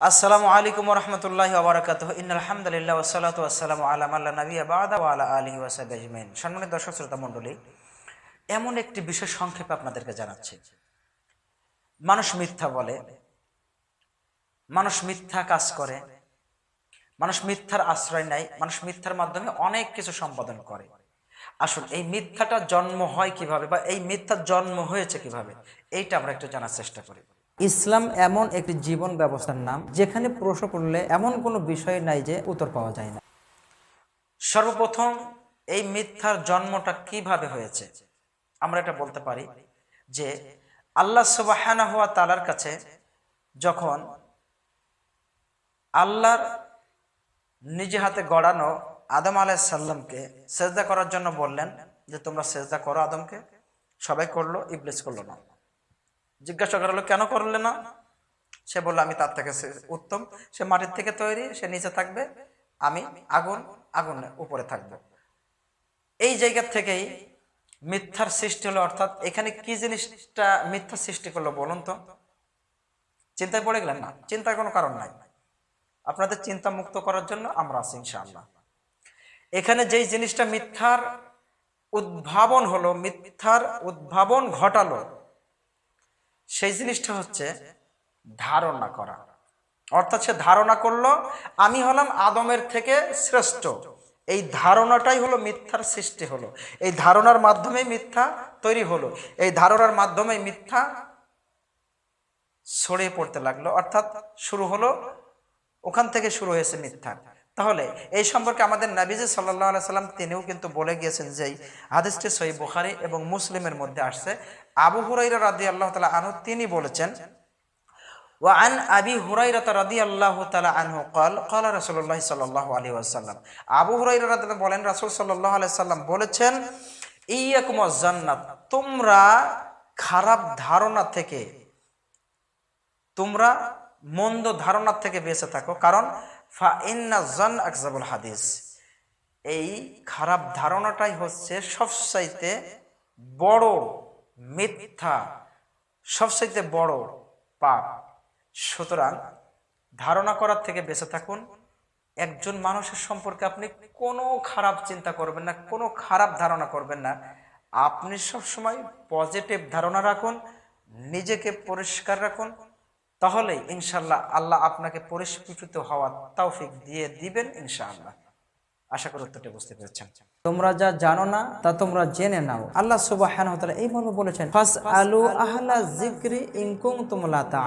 আসসালামু আলাইকুম রহমতুল্লাহ ওবরাকাত ইনালহামদুলিল্লাহ ওসালাত আসসালামু আলাম আল্লাহ নবী আবাদা আলী ওয়াসাব আজমাইন। সম্মানিত দর্শক, শ্রোতা মণ্ডলী, এমন একটি বিষয় সংক্ষেপে আপনাদেরকে জানাচ্ছি। মানুষ মিথ্যা বলে, মানুষ মিথ্যা কাজ করে, মানুষ মিথ্যার আশ্রয় নেয়, মানুষ মিথ্যার মাধ্যমে অনেক কিছু সম্পাদন করে। আসুন, এই মিথ্যাটা জন্ম হয় কীভাবে বা এই মিথ্যার জন্ম হয়েছে কীভাবে, এইটা আমরা একটু জানার চেষ্টা করি। ইসলাম এমন একটি জীবন ব্যবস্থার নাম, যেখানে প্রশ্ন করলে এমন কোনো বিষয় নাই যে উত্তর পাওয়া যায় না। সর্বপ্রথম এই মিথ্যার জন্মটা কীভাবে হয়েছে? আমরা এটা বলতে পারি যে আল্লাহ সুবাহানা হওয়া তালার কাছে যখন আল্লাহর নিজে হাতে গড়ানো আদম আলাইসাল্লামকে সেজদা করার জন্য বললেন যে, তোমরা সেজদা করো আদমকে, সবাই করল, ইবলিস করল না। জিজ্ঞাসা করা হলো কেন করলে না? সে বলল, আমি তার থেকে উত্তম। সে মাটির থেকে তৈরি, সে নিচে থাকবে। আমি আগুন আগুন উপরে থাকব। এই জায়গা থেকেই মিথ্যার সৃষ্টি হলো, অর্থাৎ এখানে কি জিনিসটা মিথ্যা সৃষ্টি করল বলুন তো? চিন্তায় পড়ে গেলেন না? চিন্তার কোনো কারণ নাই। আপনাদের চিন্তা মুক্ত করার জন্য আমরা আছি, ইনশাআল্লাহ। এখানে যেই জিনিসটা মিথ্যার উদ্ভাবন হলো, মিথ্যার উদ্ভাবন ঘটালো সেই জিনিসটা হচ্ছে ধারণা করা। অর্থাৎ সে ধারণা করল, আমি হলাম আদমের থেকে শ্রেষ্ঠ। এই ধারণাটাই হলো মিথ্যার সৃষ্টি হলো। এই ধারণার মাধ্যমে মিথ্যা তৈরি হলো। এই ধারণার মাধ্যমে মিথ্যা ছড়িয়ে পড়তে লাগল। অর্থাৎ শুরু হলো, ওখান থেকে শুরু হয়েছে মিথ্যা। তাহলে এই সম্পর্কে আমাদের নাবিজি সাল্লাহ সাল্লাম তিনিও কিন্তু বলে গিয়েছেন যে এই হাদিসটি সই বুখারি এবং মুসলিমের মধ্যে আসছে আবু হুরাইরা রাদি আল্লাহ তালা আনহু তিনি বলেছেন وعن أبي هريرة رضي الله تعالى عنه قال قال رسول الله صلى الله عليه وسلم আবু হুরাইরা রাদিয়াল্লাহু বলেন রাসূল সাল্লাল্লাহু আলাইহি সাল্লাম বলেছেন ইয়াকুম জান্নাত তোমরা খারাপ ধারণা থেকে তোমরা মন্দ ধারণা থেকে বেঁচে থাকো কারণ ফা আকজাবুল হাদিস। এই খারাপ ধারণাটাই হচ্ছে সবচাইতে বড় মিথ্যা, সবচাইতে বড় পাপ। সুতরাং ধারণা করার থেকে বেঁচে থাকুন। একজন মানুষের সম্পর্কে আপনি কোনো খারাপ চিন্তা করবেন না, কোনো খারাপ ধারণা করবেন না। আপনি সবসময় পজিটিভ ধারণা রাখুন, নিজেকে পরিষ্কার রাখুন তাহলে ইনশাল্লাহ আল্লাহ আপনাকে পরিস্ফুটিত হওয়ার তৌফিক দিয়ে দিবেন ইনশাআল্লাহ। আশা করি উত্তরটি বুঝতে পেরেছেন। তোমরা যা জানো না, তা তোমরা জেনে নাও। আল্লাহ সুবাহ এই এইভাবে বলেছেন আলু জিক্রি ইনকুম তুমলা তা